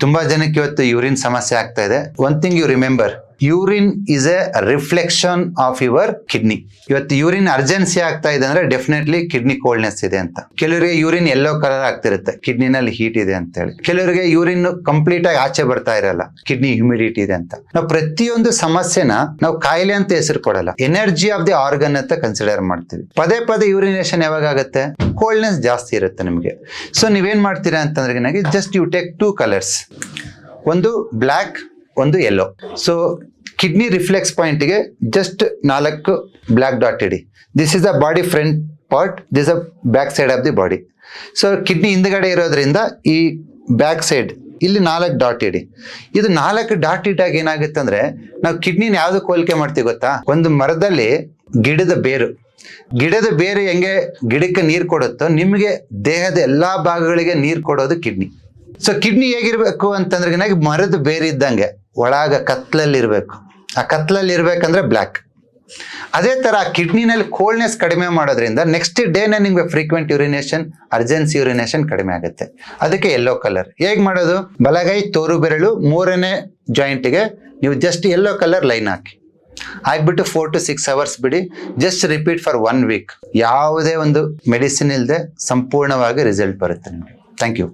ತುಂಬಾ ಜನಕ್ಕೆ ಇವತ್ತು ಯೂರಿನ್ ಸಮಸ್ಯೆ ಆಗ್ತಾ ಇದೆ. One thing you remember urine is a reflection of your kidney ಇವತ್ತು ಯೂರಿನ್ ಅರ್ಜೆನ್ಸಿ ಆಗ್ತಾ ಇದೆ ಅಂದ್ರೆ ಡೆಫಿನೆಟ್ಲಿ ಕಿಡ್ನಿ ಕೋಲ್ಡ್ನೆಸ್ ಇದೆ ಅಂತ. ಕೆಲವರಿಗೆ ಯೂರಿನ್ ಎಲ್ಲೋ ಕಲರ್ ಆಗ್ತಿರುತ್ತೆ. ಕಿಡ್ನಿನಲ್ಲಿ ಹೀಟ್ ಇದೆ ಅಂತ ಹೇಳಿ ಕೆಲವರಿಗೆ ಯೂರಿನ್ ಕಂಪ್ಲೀಟ್ ಆಗಿ ಆಚೆ ಬರ್ತಾ ಇರಲ್ಲ. ಕಿಡ್ನಿ ಹ್ಯೂಮಿಡಿಟಿ ಇದೆ ಅಂತ. ನಾವು ಪ್ರತಿಯೊಂದು ಸಮಸ್ಯೆನ ನಾವು ಕಾಯಿಲೆ ಅಂತ ಹೆಸರು ಕೊಡಲ್ಲ. ಎನರ್ಜಿ ಆಫ್ ದಿ ಆರ್ಗನ್ ಅಂತ ಕನ್ಸಿಡರ್ ಮಾಡ್ತೀವಿ. ಪದೇ ಪದೇ ಯೂರಿನೇಷನ್ ಯಾವಾಗ ಆಗುತ್ತೆ? ಕೋಲ್ಡ್ನೆಸ್ ಜಾಸ್ತಿ ಇರುತ್ತೆ ನಿಮಗೆ. ಸೊ ನೀವೇನ್ ಮಾಡ್ತೀರಾ ಅಂತಂದ್ರೆ ನನಗೆ just you take two colours ಒಂದು ಬ್ಲ್ಯಾಕ್ ಒಂದು ಎಲ್ಲೋ ಸೊ ಕಿಡ್ನಿ ರಿಫ್ಲೆಕ್ಸ್ ಪಾಯಿಂಟ್ಗೆ ಜಸ್ಟ್ ನಾಲ್ಕು black dot ED. This is the body front part this uh back side of the body so kidney ಹಿಂದ್ಗಡೆ ಇರೋದ್ರಿಂದ ಈ ಬ್ಯಾಕ್ ಸೈಡ್ ಇಲ್ಲಿ ನಾಲ್ಕು dot ಇಡಿ. ಇದು ನಾಲ್ಕು ಡಾಟ್ ಇಟ್ಟಾಗ ಏನಾಗುತ್ತೆ ಅಂದ್ರೆ ನಾವು ಕಿಡ್ನಿನ ಯಾವ್ದು ಹೋಲಿಕೆ ಮಾಡ್ತೀವಿ ಗೊತ್ತಾ? ಒಂದು ಮರದಲ್ಲಿ ಗಿಡದ ಬೇರು. ಗಿಡದ ಬೇರು ಹೆಂಗೆ ಗಿಡಕ್ಕೆ ನೀರು ಕೊಡುತ್ತೋ, ನಿಮಗೆ ದೇಹದ ಎಲ್ಲಾ ಭಾಗಗಳಿಗೆ ನೀರು ಕೊಡೋದು ಕಿಡ್ನಿ ಸೊ ಕಿಡ್ನಿ ಹೇಗಿರ್ಬೇಕು ಅಂತಂದ್ರೆ ಮರದ ಬೇರೆ ಇದ್ದಂಗೆ. ಒಳಗ ಕತ್ಲಲ್ಲಿ ಇರಬೇಕು ಆ ಕತ್ಲಲ್ಲಿ ಇರ್ಬೇಕಂದ್ರೆ ಬ್ಲ್ಯಾಕ್. ಅದೇ ತರ ಕಿಡ್ನಿನಲ್ಲಿ ಕೋಲ್ಡ್ನೆಸ್ ಕಡಿಮೆ ಮಾಡೋದ್ರಿಂದ ನೆಕ್ಸ್ಟ್ ಡೇನೇ ನಿಮಗೆ ಫ್ರೀಕ್ವೆಂಟ್ ಯುರಿನೇಷನ್ ಅರ್ಜೆನ್ಸಿ ಯುರಿನೇಷನ್ ಕಡಿಮೆ ಆಗುತ್ತೆ. ಅದಕ್ಕೆ ಯೆಲ್ಲೋ ಕಲರ್ ಹೇಗೆ ಮಾಡೋದು? ಬಲಗೈ, ತೋರು ಬೆರಳು, ಮೂರನೇ ಜಾಯಿಂಟ್ಗೆ ನೀವು ಜಸ್ಟ್ ಯೆಲ್ಲೋ ಕಲರ್ ಲೈನ್ ಹಾಕಿ. ಹಾಕ್ಬಿಟ್ಟು ಫೋರ್ ಟು ಸಿಕ್ಸ್ ಅವರ್ಸ್ ಬಿಡಿ. Just repeat for one week ಯಾವುದೇ ಒಂದು ಮೆಡಿಸಿನ್ ಇಲ್ಲದೆ ಸಂಪೂರ್ಣವಾಗಿ ರಿಸಲ್ಟ್ ಬರುತ್ತೆ ನಿಮಗೆ. Thank you